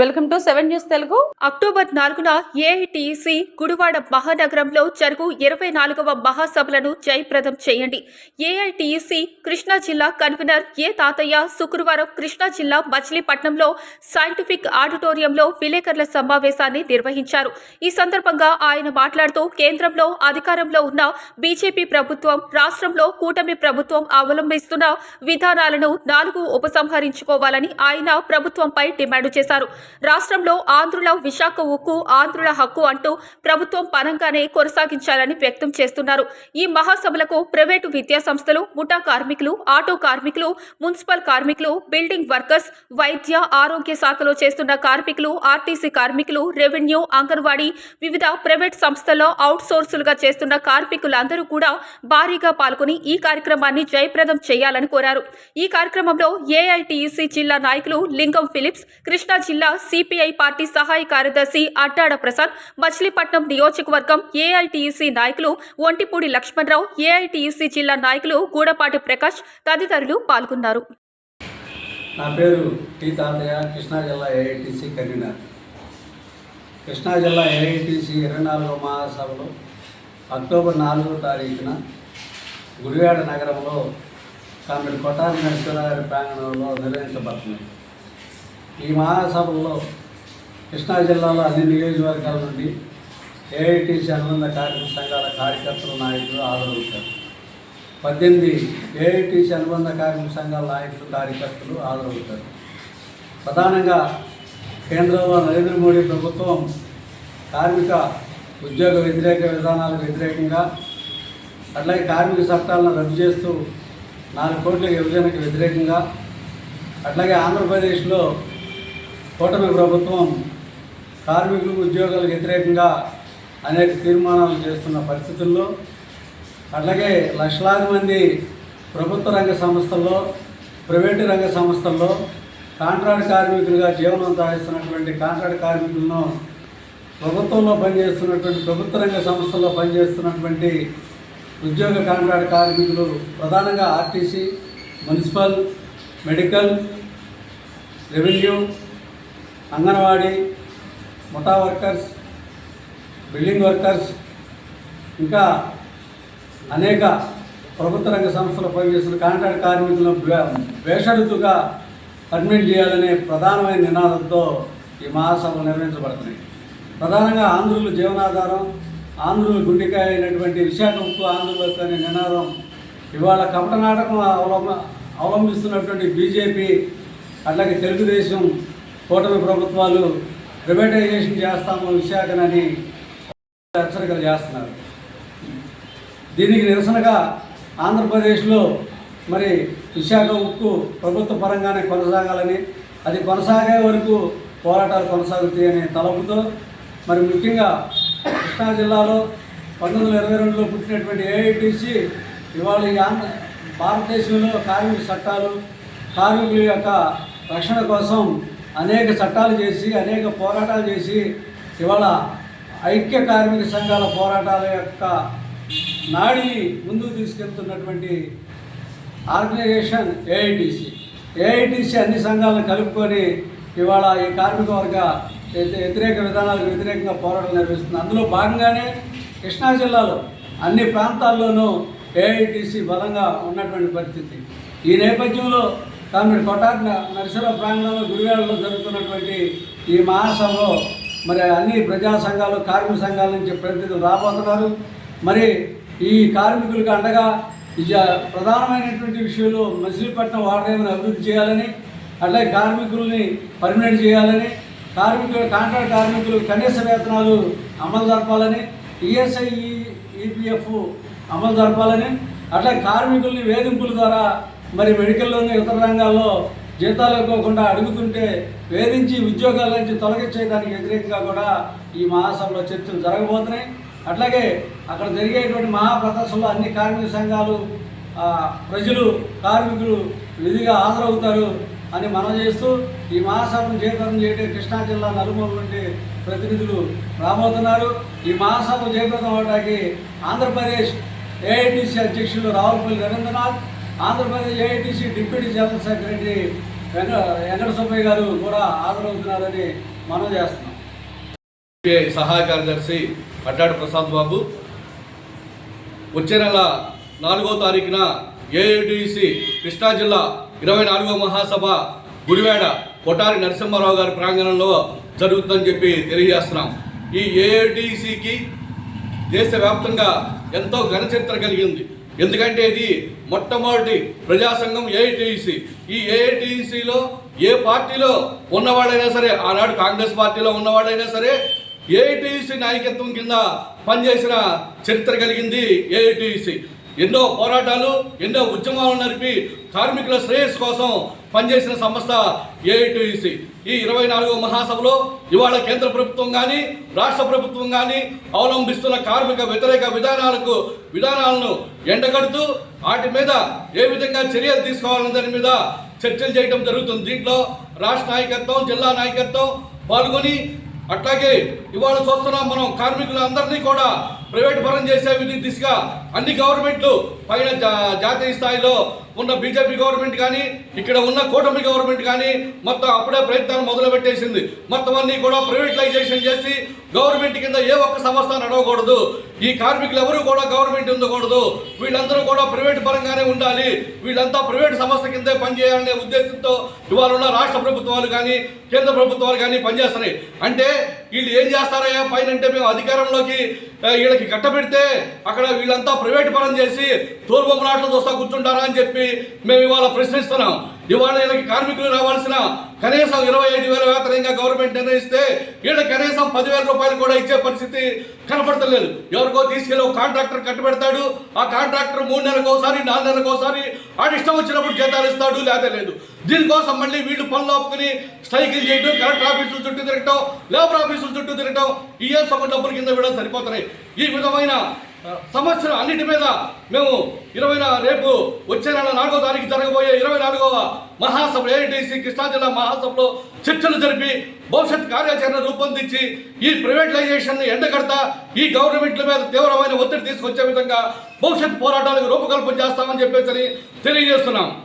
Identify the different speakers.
Speaker 1: Welcome to seven news Telugu.
Speaker 2: October నాలుగున AITC Gudivada మహానగరంలో జరుగు ఇరవై నాలుగవ మహాసభలను జయప్రదం చేయండి. ఏఐటిసి కృష్ణా జిల్లా కన్వీనర్ ఏ తాతయ్య శుక్రవారం కృష్ణా జిల్లా మచిలీపట్నంలో సైంటిఫిక్ ఆడిటోరియంలో విలేకరుల సమావేశాన్ని నిర్వహించారు. ఈ సందర్భంగా ఆయన మాట్లాడుతూ కేంద్రంలో అధికారంలో ఉన్న బీజేపీ ప్రభుత్వం రాష్ట్రంలో కూటమి ప్రభుత్వం అవలంబిస్తున్న విధానాలను నాలుగు ఉపసంహరించుకోవాలని ఆయన ప్రభుత్వంపై డిమాండ్ చేశారు. రాష్ట్రంలో ఆంధ్రుల విశాఖ ఉక్కు ఆంధ్రుల హక్కు అంటూ ప్రభుత్వం పరంగానే కొనసాగించాలని వ్యక్తం చేస్తున్నారు. ఈ మహాసభలకు ప్రైవేటు విద్యా సంస్థలు ముఠా కార్మికులు ఆటో కార్మికులు మున్సిపల్ కార్మికులు బిల్డింగ్ వర్కర్స్ వైద్య ఆరోగ్య శాఖలో చేస్తున్న కార్మికులు ఆర్టీసీ కార్మికులు రెవెన్యూ అంగన్వాడీ వివిధ ప్రైవేట్ సంస్థల్లో అవుట్ సోర్సులుగా చేస్తున్న కార్మికులందరూ కూడా భారీగా పాల్గొని ఈ కార్యక్రమాన్ని జయప్రదం చేయాలని కోరారు. ఈ కార్యక్రమంలో ఏఐటియుసి జిల్లా నాయకులు లింగం ఫిలిప్స్ కృష్ణా జిల్లా సిపిఐ పార్టీ సహాయ కార్యదర్శి అట్టాడ ప్రసాద్ మచిలీపట్నం నియోజకవర్గం ఏఐటీయూసీ నాయకులు ఒంటిపూడి లక్ష్మణరావు ఏఐటీయూసీ జిల్లా నాయకులు గూడపాటి ప్రకాష్ తదితరులు పాల్గొన్నారు.
Speaker 3: నా పేరు టి తాతయ్య కృష్ణా జిల్లా ఏఐటీసీ కన్వీనర్. కృష్ణా జిల్లా ఏఐటీసీ ఇరవై నాలుగవ మహాసభలో అక్టోబర్ నాలుగో తారీఖున గుడివాడ నగరంలో కామెడి కొట్టారి నరసింహారావు ప్రాంగణంలో నిర్వహించబడుతుంది. ఈ మహాసభలో కృష్ణా జిల్లాలో అన్ని నియోజకవర్గాల నుండి ఏఐటీసీ అనుబంధ కార్మిక సంఘాల కార్యకర్తలు నాయకులు హాజరవుతారు. పద్దెనిమిది ఏఐటీసీ అనుబంధ కార్మిక సంఘాల నాయకులు కార్యకర్తలు హాజరవుతారు. ప్రధానంగా కేంద్రంలో నరేంద్ర మోడీ ప్రభుత్వం కార్మిక ఉద్యోగ వ్యతిరేక విధానాలకు వ్యతిరేకంగా అట్లాగే కార్మిక చట్టాలను రద్దు చేస్తూ నాలుగు కోట్ల విభజనకు వ్యతిరేకంగా అట్లాగే ఆంధ్రప్రదేశ్లో కూటమి ప్రభుత్వం కార్మికులు ఉద్యోగాలకు వ్యతిరేకంగా అనేక తీర్మానాలు చేస్తున్న పరిస్థితుల్లో అట్లాగే లక్షలాది మంది ప్రభుత్వ రంగ సంస్థల్లో ప్రైవేటు రంగ సంస్థల్లో కాంట్రాక్ట్ కార్మికులుగా జీవనం సాగిస్తున్నటువంటి కాంట్రాక్ట్ కార్మికులను ప్రభుత్వంలో పనిచేస్తున్నటువంటి ప్రభుత్వ రంగ సంస్థల్లో పనిచేస్తున్నటువంటి ఉద్యోగ కాంట్రాక్ట్ కార్మికులు ప్రధానంగా RTC municipal medical revenue anganwadi ముఠా వర్కర్స్ బిల్డింగ్ వర్కర్స్ ఇంకా అనేక ప్రభుత్వ రంగ సంస్థలు పనిచేస్తున్న కాంట్రాక్ట్ కార్మికులను వేషరుతుగా అడ్మిట్ పర్మిట్ చేయాలనే ప్రధానమైన నినాదంతో ఈ మహాసభలు నిర్వహించబడుతున్నాయి. ప్రధానంగా ఆంధ్రుల జీవనాధారం ఆంధ్రుల గుండెకాయ అయినటువంటి విశాఖ ఉక్కు ఆంధ్రులకు అనే నినాదం ఇవాళ కపట నాటకం అవలంబ అవలంబిస్తున్నటువంటి బీజేపీ అట్లాగే తెలుగుదేశం కూటమి ప్రభుత్వాలు ప్రైవేటైజేషన్ చేస్తాము విశాఖనని హెచ్చరికలు చేస్తున్నారు. దీనికి నిరసనగా ఆంధ్రప్రదేశ్లో మరి విశాఖ ఉక్కు ప్రభుత్వ పరంగానే కొనసాగాలని అది కొనసాగే వరకు పోరాటాలు కొనసాగుతాయనే తలపుతో మరి ముఖ్యంగా కృష్ణా జిల్లాలో పంతొమ్మిది వందల ఇరవై రెండులో పుట్టినటువంటి ఏఐటీసీ ఇవాళ ఈ ఆంధ్ర భారతదేశంలో కార్మిక చట్టాలు కార్మికుల యొక్క రక్షణ కోసం అనేక చట్టాలు చేసి అనేక పోరాటాలు చేసి ఇవాళ ఐక్య కార్మిక సంఘాల పోరాటాల యొక్క నాడిని ముందుకు తీసుకెళ్తున్నటువంటి ఆర్గనైజేషన్ ఏఐటీసీ ఏఐటీసీ అన్ని సంఘాలను కలుపుకొని ఇవాళ ఈ కార్మిక వర్గ వ్యతిరేక విధానాలకు వ్యతిరేకంగా పోరాటం నిర్వహిస్తుంది. అందులో భాగంగానే కృష్ణా జిల్లాలో అన్ని ప్రాంతాల్లోనూ ఏఐటీసీ బలంగా ఉన్నటువంటి పరిస్థితి. ఈ నేపథ్యంలో కామెడి కొట్టారి నరసర ప్రాంగణంలో గుడివాడలో జరుగుతున్నటువంటి ఈ మహాసభలో మరి అన్ని ప్రజా సంఘాలు కార్మిక సంఘాల నుంచి ప్రతినిధులు రాబోతున్నారు. మరి ఈ కార్మికులకు అండగా ఇజ ప్రధానమైనటువంటి విషయంలో మచిలీపట్నం వాడరేమని అభివృద్ధి చేయాలని అట్లాగే కార్మికుల్ని పర్మినెంట్ చేయాలని కార్మికులు కాంట్రాక్ట్ కార్మికులు కనీస వేతనాలు అమలు జరపాలని ఈఎస్ఐ ఈపీఎఫ్ అమలు జరపాలని అట్లా కార్మికుల్ని వేధింపుల ద్వారా మరి మెడికల్లోని ఇతర రంగాల్లో జీతాలు ఇవ్వకుండా అడుగుతుంటే వేధించి ఉద్యోగాల నుంచి తొలగించేదానికి వ్యతిరేకంగా కూడా ఈ మహాసభలో చర్చలు జరగబోతున్నాయి. అట్లాగే అక్కడ జరిగేటువంటి మహాప్రదర్శనలో అన్ని కార్మిక సంఘాలు ప్రజలు కార్మికులు విధిగా హాజరవుతారు అని మనం చేస్తూ ఈ మహాసభను జయప్రదం చేయడం కృష్ణా జిల్లా నలుమూల నుండి ప్రతినిధులు రాబోతున్నారు. ఈ మహాసభ జయప్రదం అవడానికి ఆంధ్రప్రదేశ్ ఏఐటీసీ అధ్యక్షులు Ravulapalli Ravindranath Andhra Pradesh AITC deputy general secretary వెంక వెంకట సుబ్బయ్య గారు కూడా హాజరవుతున్నారని మనం చేస్తున్నాం.
Speaker 1: సిపిఐ సహాయ కార్యదర్శి అడ్డాడు ప్రసాద్ బాబు. వచ్చే నెల నాలుగో తారీఖున ఏఐటిసి కృష్ణా జిల్లా ఇరవై నాలుగో మహాసభ గుడివాడ కొటారి నరసింహారావు గారి ప్రాంగణంలో జరుగుతుందని చెప్పి తెలియజేస్తున్నాం. ఈ ఏఐటిసికి దేశవ్యాప్తంగా ఎంతో ఘనచరిత్ర కలిగింది ఎందుకంటే ఇది మొట్టమొదటి ప్రజాసంఘం ఏఐటిసి ఈ ఏఐటిసిలో ఏ పార్టీలో ఉన్నవాడైనా సరే ఆనాడు కాంగ్రెస్ పార్టీలో ఉన్నవాడైనా సరే ఏఐటిసి నాయకత్వం కింద పనిచేసిన చరిత్ర కలిగింది ఏఐటిసి ఎన్నో పోరాటాలు ఎన్నో ఉద్యమాలు నడిపి కార్మికుల శ్రేయస్సు కోసం పనిచేసిన సంస్థ ఏఐటిసి ఈ ఇరవై నాలుగో మహాసభలో ఇవాళ కేంద్ర ప్రభుత్వం కానీ రాష్ట్ర ప్రభుత్వం కానీ అవలంబిస్తున్న కార్మిక వ్యతిరేక విధానాలకు విధానాలను ఎండగడుతూ వాటి మీద ఏ విధంగా చర్యలు తీసుకోవాలనే దాని మీద చర్చలు చేయడం జరుగుతుంది. దీంట్లో రాష్ట్ర నాయకత్వం జిల్లా నాయకత్వం పాల్గొని అట్లాగే ఇవాళ చూస్తున్నాం మనం కార్మికులందరినీ కూడా ప్రైవేట్ పరం చేసే దిశగా అన్ని గవర్నమెంట్లు పైన జా- జాతీయ స్థాయిలో ఉన్న బీజేపీ గవర్నమెంట్ కానీ ఇక్కడ ఉన్న కూటమి గవర్నమెంట్ కానీ మొత్తం అప్పుడే ప్రయత్నాలు మొదలుపెట్టేసింది. మొత్తం అన్నీ కూడా ప్రైవేటైజేషన్ చేసి గవర్నమెంట్ కింద ఏ ఒక్క సంస్థ నడవకూడదు. ఈ కార్మికులు ఎవరు కూడా గవర్నమెంట్ ఉండకూడదు. వీళ్ళందరూ కూడా ప్రైవేట్ పరంగానే ఉండాలి. వీళ్ళంతా ప్రైవేట్ సంస్థ కిందే పనిచేయాలనే ఉద్దేశంతో ఇవాళ ఉన్న రాష్ట్ర ప్రభుత్వాలు కానీ కేంద్ర ప్రభుత్వాలు కానీ పనిచేస్తున్నాయి. అంటే వీళ్ళు ఏం చేస్తారయ్యా? పైన అంటే మేము అధికారంలోకి వీళ్ళకి కట్టబెడితే అక్కడ వీళ్ళంతా ప్రైవేట్ పరం చేసి తోలుబొమ్మలాట్లు చూస్తా కూర్చుంటారా అని చెప్పి మేము ఇవాళ ప్రశ్నిస్తున్నాం. ఇవాళ వీళ్ళకి కార్మికులు రావాల్సిన కనీసం ఇరవై ఐదు వేల వేతనంగా గవర్నమెంట్ నిర్ణయిస్తే వీళ్ళ కనీసం పదివేల రూపాయలు కూడా ఇచ్చే పరిస్థితి కనపడతలేదు. ఎవరికో తీసుకెళ్ళి ఒక కాంట్రాక్టర్ కట్టబెడతాడు. ఆ కాంట్రాక్టర్ మూడు నెలలకు ఒకసారి నాలుగు నెలలకు ఒకసారి ఆడు ఇష్టం వచ్చినప్పుడు జీతాలు ఇస్తాడు లేదా లేదు. దీనికోసం మళ్ళీ వీళ్ళు పనులు ఆపుకుని స్ట్రైకింగ్ చేయడం కలెక్టర్ ఆఫీసుల చుట్టూ తిరగటం లేబర్ ఆఫీసుల చుట్టూ తిరగటం ఈ సగం డబ్బుల కింద వీడడం సరిపోతున్నాయి. ఈ విధమైన సంవత్సరం సమస్యలు అన్నిటి మీద మేము ఇరవై రేపు వచ్చే నెల నాలుగో తారీఖు జరగబోయే ఇరవై నాలుగవ మహాసభ ఏఐటీసీ కృష్ణా జిల్లా మహాసభలో చర్చలు జరిపి భవిష్యత్ కార్యాచరణ రూపొందించి ఈ ప్రైవేటైజేషన్ ఎండగడతా ఈ గవర్నమెంట్ల మీద తీవ్రమైన ఒత్తిడి తీసుకొచ్చే విధంగా భవిష్యత్ పోరాటాలకు రూపకల్పన చేస్తామని చెప్పేసి తెలియజేస్తున్నాం.